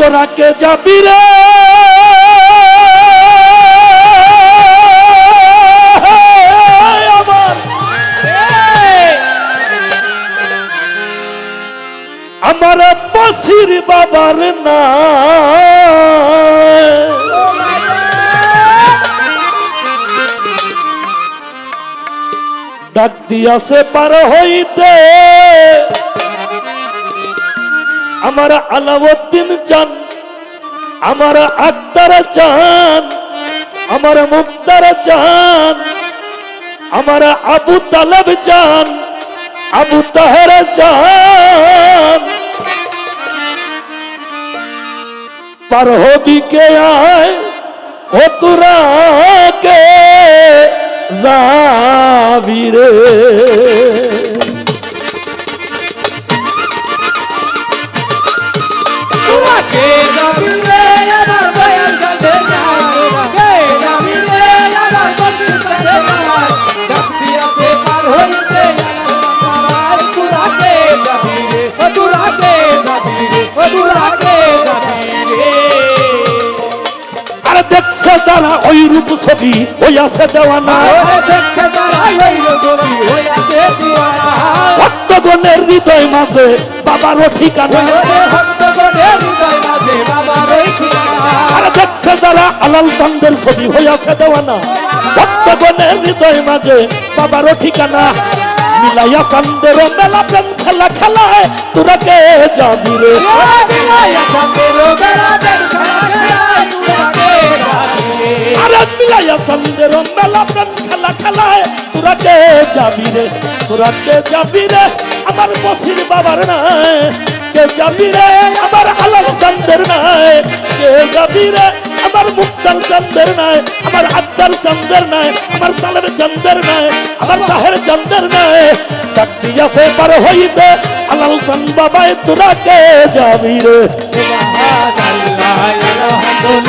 তোরা কে যাবি রে? আমার। আমার বসির বাবার না ডাক দিয়াছে পার হইতে। আমার আলাউদ্দিন চান আমার আক্তার চান আমার মুক্তার চান আমার আবু তালেব চান আবু তাহের চান পার হবি কে আয় ও রে। তারা ওই রূপ ছবি ওই আছে যারা হইয়াছে দিওয়ানা। ভক্তগণের হৃদয় মাঝে বাবার ঠিকানা। দেখছে যারা আলাল চন্দের ছবি হইয়াছে দেওয়ানা। ভক্তগণের হৃদয় মাঝে ঠিকানা। মিলাইয়া মেলা প্রেম খেলা খেলায় রে মিলাইয়া মেলা প্রেম খেলা খেলায় যাবি রে? তোরা কে যাবি রে? আমার বসির বাবার নাই। কে যাবি রে? আমার আলাল চন্দের নাই। কে যাবি রে? আমার মুক্তার চন্দের নাই। আমার আত্মার চন্দের নাই। আমার তালের চন্দের নাই। আমার তাহের চন্দের নাই। চাকরি আছে পার হইতে। আলাল চন্দ বাবায় তোরা কে যাবি রে? এই,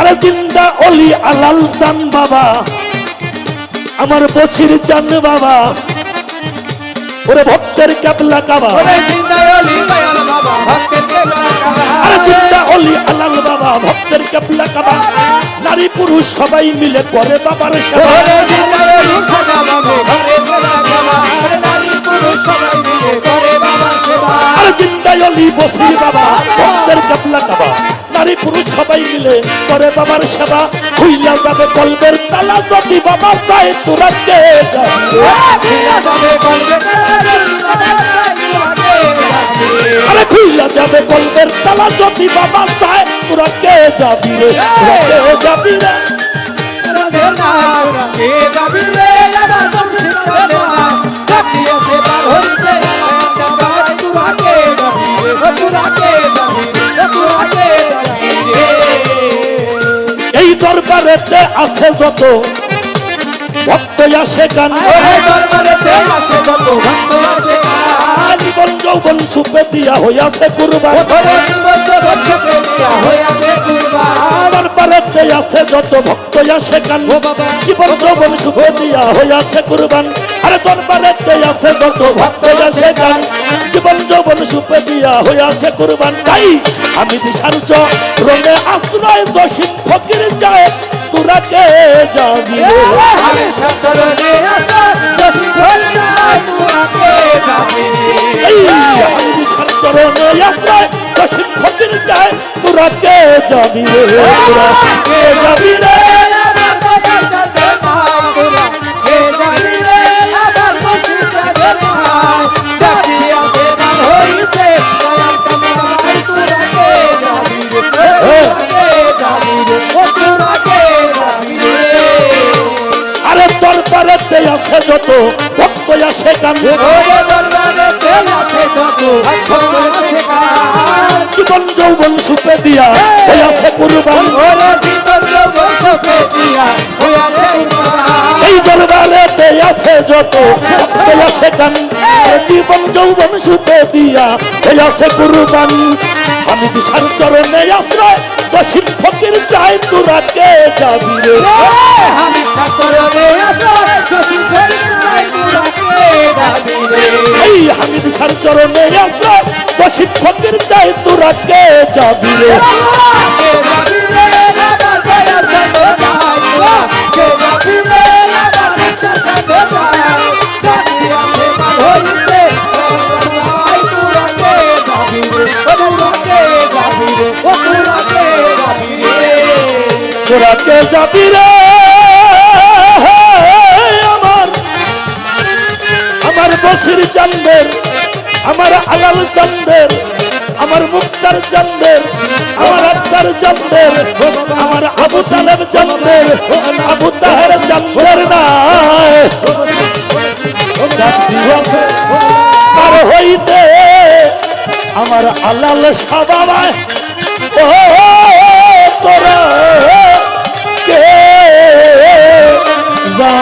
আরে জিন্দা অলি আলাল চান বাবা। আমার বছির চান বাবা। ওরে ভক্তের ক্যাবলা কাবা। আরে জিন্দা অলি আলাল বাবা ভক্তের ক্যাবলা কাবা। নারী পুরুষ সবাই মিলে করে বাবার সেবা। আরে জিন্দা অলি বছির বাবা ভক্তের ক্যাবলা কাবা। নারী পুরুষ সবাই মিলে করে বাবার সেবা। খুইলা যাবে কলবের তালা যদি বাবা চায় তোরা কে আরে খুইলা যাবে কলবের তালা যদি বাবা চায় তোরা কে যাবি রে। তোরা কে যাবি রে। আছে যত ভক্ত আসে গান। জীবন যৌবন সুপে দিয়া হইয়াছে কুরবান। দরবারেতে আছে যত ভক্ত আসে গান। জীবন যৌবন সুপে দিয়া হইয়াছে কুরবান। আরে দরবারেতে আছে যত ভক্ত আসে গান। জীবন যৌবন সুপে দিয়া হইয়াছে কুরবান। তাই আমি দিশার রঙে আশ্রয় দশিন ফকির যায় তোরা কে যাবি আমি দিশার চরণে দশিন ফকির যায় তোরা যাবি রে তোরা কে যাবি রে। যত ভক্ত আসে আছে কার জীবন যৌবন সুপে দিয়া হইয়াছে কুরবান। ওরে জীবন যৌবন সপে দিয়া হইয়াছে উন্মাদ। এই দরবারেতে আছে যত ভক্ত আসে কান্দে জীবন যৌবন সুপে দিয়া হইয়াছে কুরবান। আমি দিশার চরণে আশ্রয় দশিম ফকির চাই তোরা কে যাবি রে? আমি ছাত্ররে হামিদ সার চরণে ফকির চাই তোরা কে যাবি রে? কে যাবি রে? আমার দয়ার সাথে যাই তোরা কে যাবি রে? বসির চান্দের, আমার আলাল চান্দের, আমার মুক্তার চান্দের, আমার আত্মার চান্দের, আমার আবু সালেম চান্দের, আবু তাহের চান্দের নাই। হইতে আমার আলাল সাবাবায় ও তোরা কে? যা